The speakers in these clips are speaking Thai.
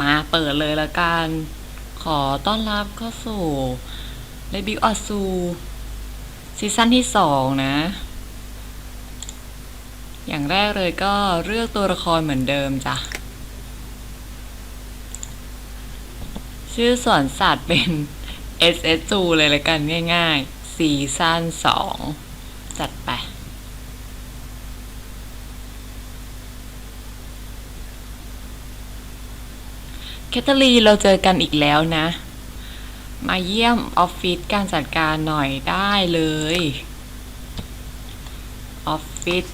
มาเปิดเลยละกัน ขอต้อนรับเข้าสู่เลบิวอ z ซูซีซั่นที่สองนะ อย่างแรกเลยก็เลือกตัวละครเหมือนเดิมจ้ะ ชื่อสวนสัตว์เป็น S S 2เลยละกันง่ายๆซีซั่นสองจัดไป แคทเธอรีนเราเจอกันอีกแล้วนะ มาเยี่ยมออฟฟิศการจัดการหน่อยได้เลยออฟฟิศ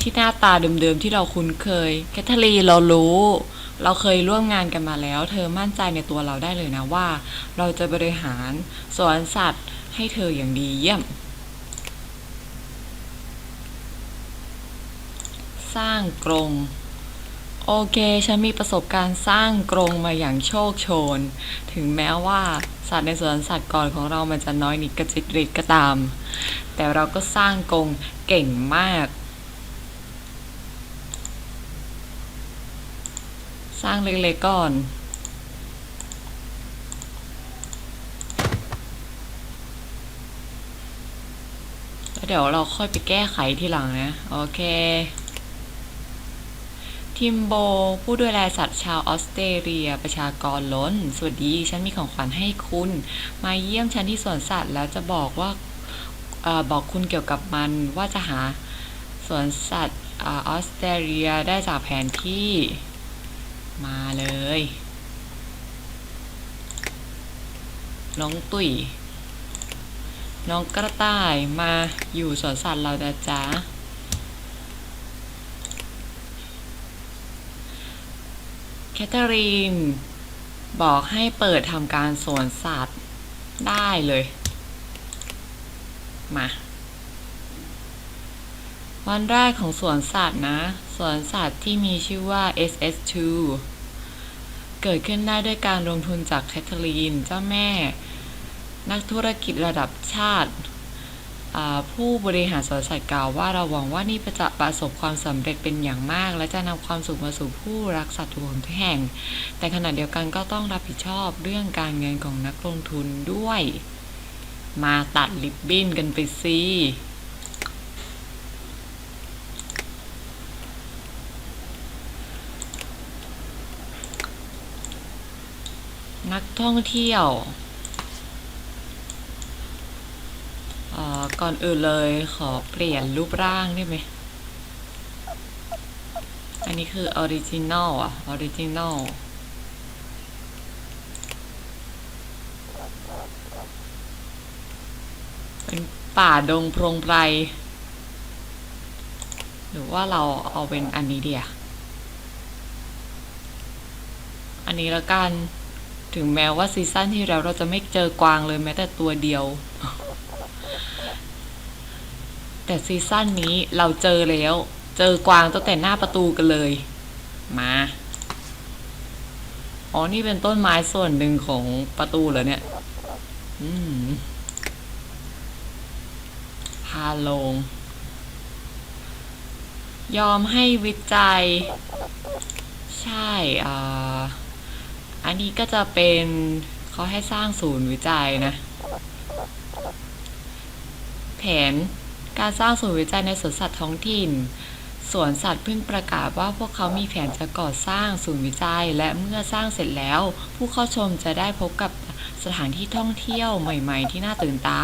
ที่หน้าตาเดิมๆที่เราคุ้นเคย แคทเธอรีนเรารู้ เราเคยร่วมงานกันมาแล้ว เธอมั่นใจในตัวเราได้เลยนะว่า เราจะบริหารสวนสัตว์ให้เธออย่างดีเยี่ยม สร้างกรง โอเค ฉันมีประสบการณ์สร้างกรงมาอย่างโชคโชน ถึงแม้ว่าสัตว์ในสวนสัตว์ก่อนของเรามันจะน้อยนิดกระจิตริดก็ตาม แต่เราก็สร้างกรงเก่งมาก สร้างเล็กๆก่อน แล้วเดี๋ยวเราค่อยไปแก้ไขทีหลังนะ โอเค ทิมโบ ผู้ดูแลสัตว์ชาวออสเตรเลียประชากรล้น สวัสดี ฉันมีของขวัญให้คุณ มาเยี่ยมฉันที่สวนสัตว์ แล้วจะบอกว่าอบอกคุณเกี่ยวกับมันว่าจะหาสวนสัตว์อออสเตรเลียได้จากแผนที่ มาเลยน้องตุ๋ยน้องกระต่ายมาอยู่สวนสัตว์เรานะจ๊ะ แคทเธอรีน บอกให้เปิดทำการสวนสัตว์ได้เลย มา วันแรกของสวนสัตว์นะ สวนสัตว์ที่มีชื่อว่า SS2 เกิดขึ้นได้ด้วยการลงทุนจากแคทเธอรีน เจ้าแม่ นักธุรกิจระดับชาติ ผู้บริหารสวนสัตว์กล่าวว่าเราหวังว่านี่จะประสบความสำเร็จเป็นอย่างมาก และจะนำความสุขมาสู่ผู้รักสัตว์ทุกคนทุกแห่ง แต่ขณะเดียวกันก็ต้องรับผิดชอบเรื่องการเงินของนักลงทุนด้วย มาตัดลิบบิ้นกันไปสินักท่องเที่ยว เอ่อ ก่อนอื่นเลยขอเปลี่ยนรูปร่างได้ไหม อันนี้คือออริจินอลอะออริจินอลเป็นป่าดงโพรงไพรหรือว่าเราเอาเป็นอันนี้เดียอันนี้แล้วกัน ถึงแม้ว่าซีซั่นที่แล้วเราจะไม่เจอกวางเลยแม้แต่ตัวเดียว แต่ซีซั่นนี้เราเจอแล้ว เจอกวางตั้งแต่หน้าประตูกันเลย มา อ๋อ นี่เป็นต้นไม้ส่วนหนึ่งของประตูเหรอเนี่ย อืมพาลง ยอมให้วิจัย ใช่อ่าอันนี้ก็จะเป็นเขาให้สร้างศูนย์วิจัยนะ แผน การสร้างศูนย์วิจัยในสวนสัตว์ท้องถิ่น สวนสัตว์เพิ่งประกาศว่าพวกเขามีแผนจะก่อสร้างศูนย์วิจัย และเมื่อสร้างเสร็จแล้ว ผู้เข้าชมจะได้พบกับสถานที่ท่องเที่ยวใหม่ ๆ ที่น่าตื่นตา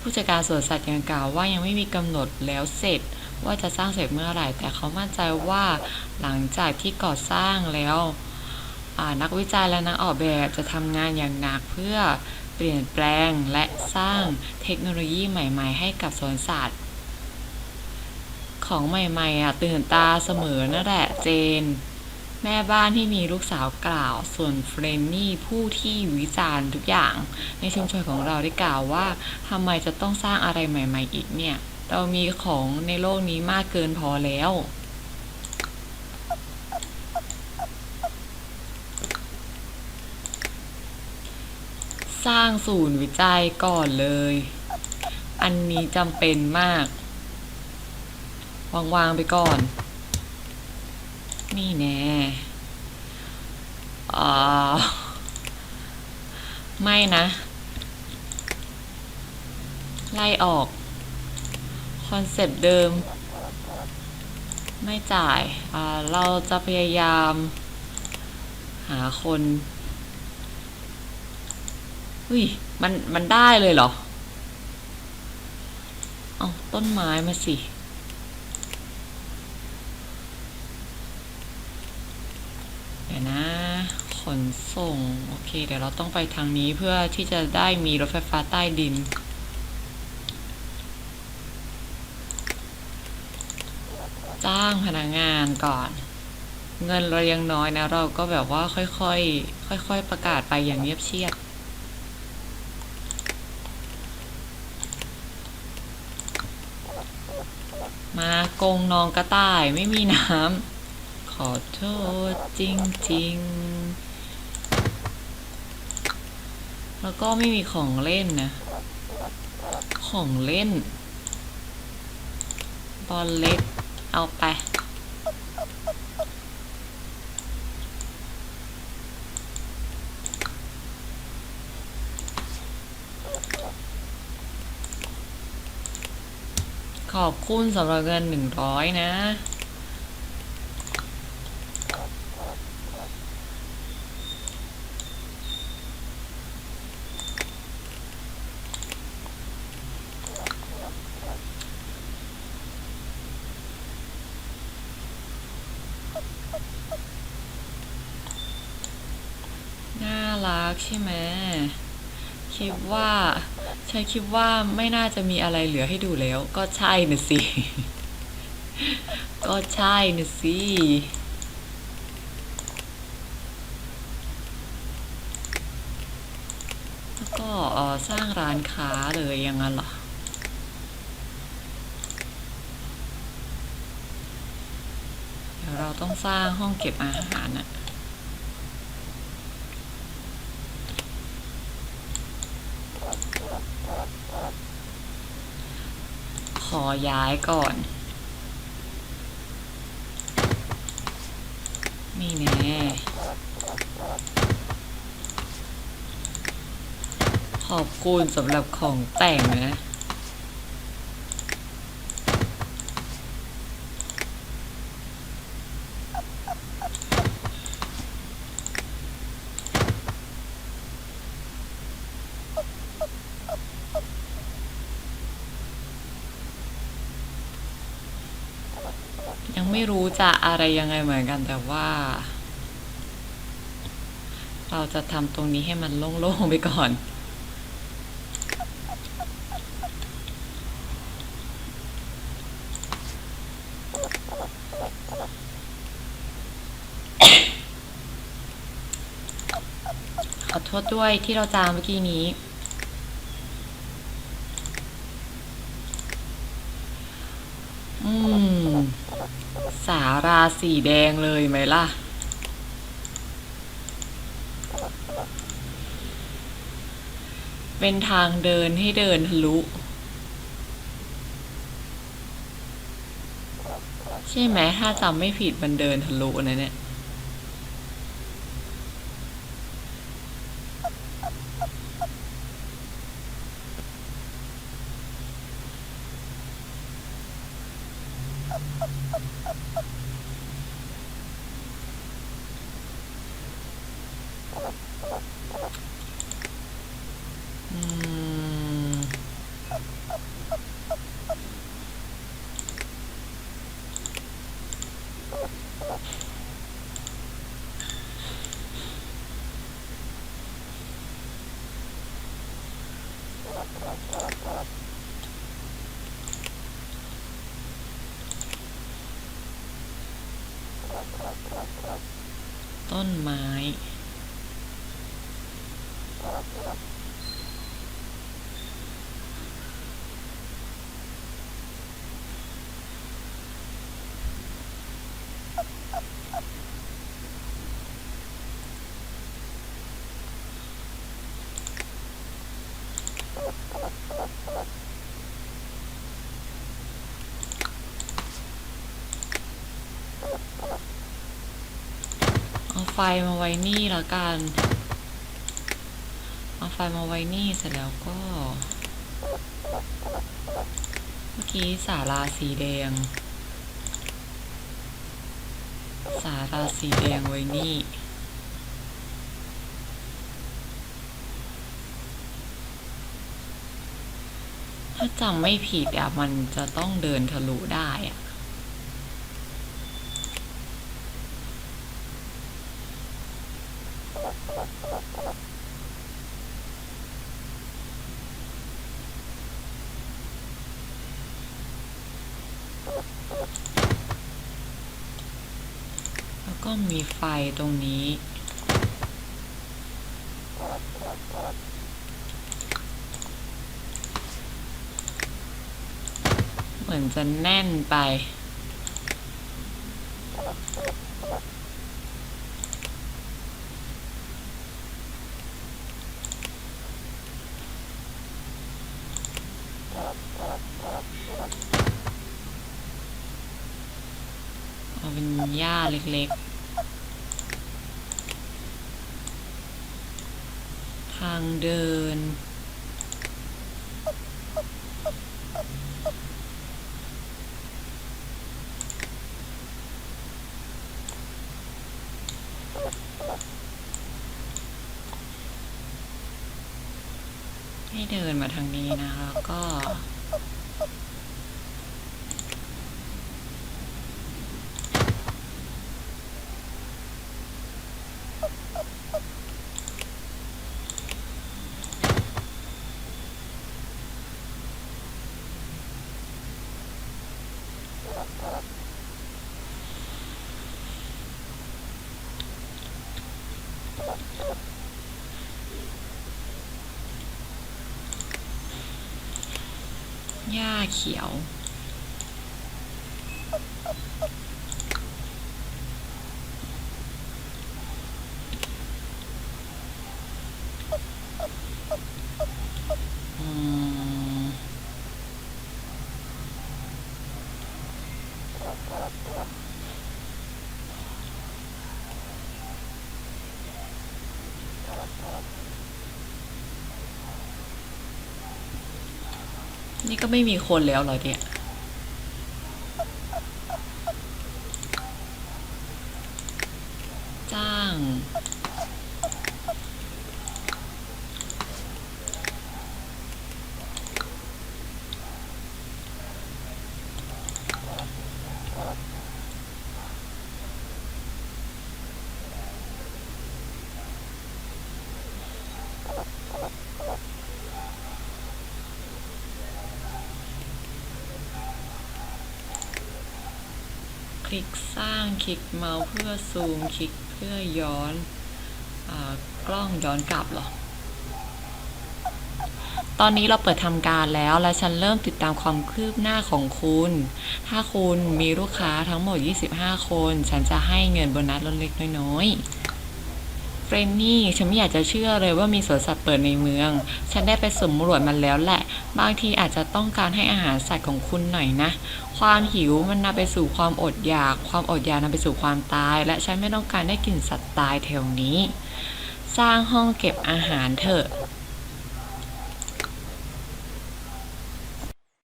ผู้จัดการสวนสัตว์ยังกล่าวว่ายังไม่มีกำหนดแล้วเสร็จว่าจะสร้างเสร็จเมื่อไหร่ แต่เขามั่นใจว่าหลังจากที่ก่อสร้างแล้ว นักวิจัยและนักออกแบบจะทำงานอย่างหนักเพื่อ เปลี่ยนแปลงและสร้างเทคโนโลยีใหม่ ๆ ให้กับสวนสัตว์ ของใหม่ๆอะตื่นตาเสมอนั่นแหละเจน แม่บ้านที่มีลูกสาวกล่าว ส่วนเฟรนนี่ผู้ที่วิจารณ์ทุกอย่าง ในชุมชนของเราได้กล่าวว่าทำไมจะต้องสร้างอะไรใหม่ ๆ อีกเนี่ย เรามีของในโลกนี้มากเกินพอแล้ว สร้างศูนย์วิจัยก่อนเลย อันนี้จำเป็นมาก วางๆไปก่อน นี่แน่อ่าไม่นะ ไล่ออก คอนเซปต์เดิม ไม่จ่าย เราจะพยายาม หาคน อุ้ยมันมันได้เลยเหรอ เอาต้นไม้มาสิเดี๋ยวนะ ขนส่ง โอเค เดี๋ยวเราต้องไปทางนี้เพื่อที่จะได้มีรถไฟฟ้าใต้ดินจ้างพนักงานก่อน เงินเรายังน้อยนะ เราก็แบบว่าค่อยๆ ค่อย ๆ ประกาศไปอย่างเงียบเชียบ มา กงนองกระต่ายไม่มีน้ำขอโทษจริง ๆ แล้วก็ไม่มีของเล่นนะ ของเล่น บอลเล็ก เอาไป ข อบคุณสำหรับเงินหนึ่งร้อยนะ น่ารักใช่ไหมคิดว่า ฉันคิดว่าไม่น่าจะมีอะไรเหลือให้ดูแล้ว ก็ใช่นะสิ ก็ใช่นะสิแล้วก็สร้างร้านค้าเลยอย่างนั้นเหรอเดี๋ยวเราต้องสร้างห้องเก็บอาหารน่ะ ขอย้ายก่อน นี่แน่ขอบคุณสำหรับของแต่งนะ ไม่รู้จะอะไรยังไงเหมือนกันแต่ว่า เราจะทำตรงนี้ให้มันโล่งๆไปก่อนขอโทษด้วยที่เราจามเมื่อกี้นี้ อืม สาราสีแดงเลยไหมล่ะ เป็นทางเดินให้เดินทะลุ ใช่ไหมถ้าจำไม่ผิดมันเดินทะลุนะเนี่ย เอาไฟมาไว้นี่ละกัน เอาไฟมาไว้นี่เสร็จแล้วก็ เมื่อกี้สาราสีแดง สาราสีแดงไว้นี่ถ้าจำไม่ผิดอะมันจะต้องเดินทะลุได้อะ มีไฟตรงนี้ เหมือนจะแน่นไป เอาเป็นหญ้าเล็กๆ ทางเดิน ให้เดินมาทางนี้นะแล้วก็ หญ้าเขียว นี่ก็ไม่มีคนแล้วเหรอเนี่ย จ้าง คลิกสร้างคลิกเมาส์เพื่อซูมคลิกเพื่อย้อนอกล้องย้อนกลับหรอ ตอนนี้เราเปิดทำการแล้วและฉันเริ่มติดตามความคืบหน้าของคุณ ถ้าคุณมีลูกค้าทั้งหมด 25 คน ฉันจะให้เงินโบนัสเล็กน้อยเฟรนนี่ฉันไม่อยากจะเชื่อเลยว่ามีสวนสัตว์เปิดในเมือง ฉันได้ไปสำรวจมันแล้วแหละ บางทีอาจจะต้องการให้อาหารสัตว์ของคุณหน่อยนะ ความหิวมันนำไปสู่ความอดอยาก ความอดอยากนำไปสู่ความตาย และฉันไม่ต้องการได้กลิ่นสัตว์ตายแถวนี้ สร้างห้องเก็บอาหารเถอะ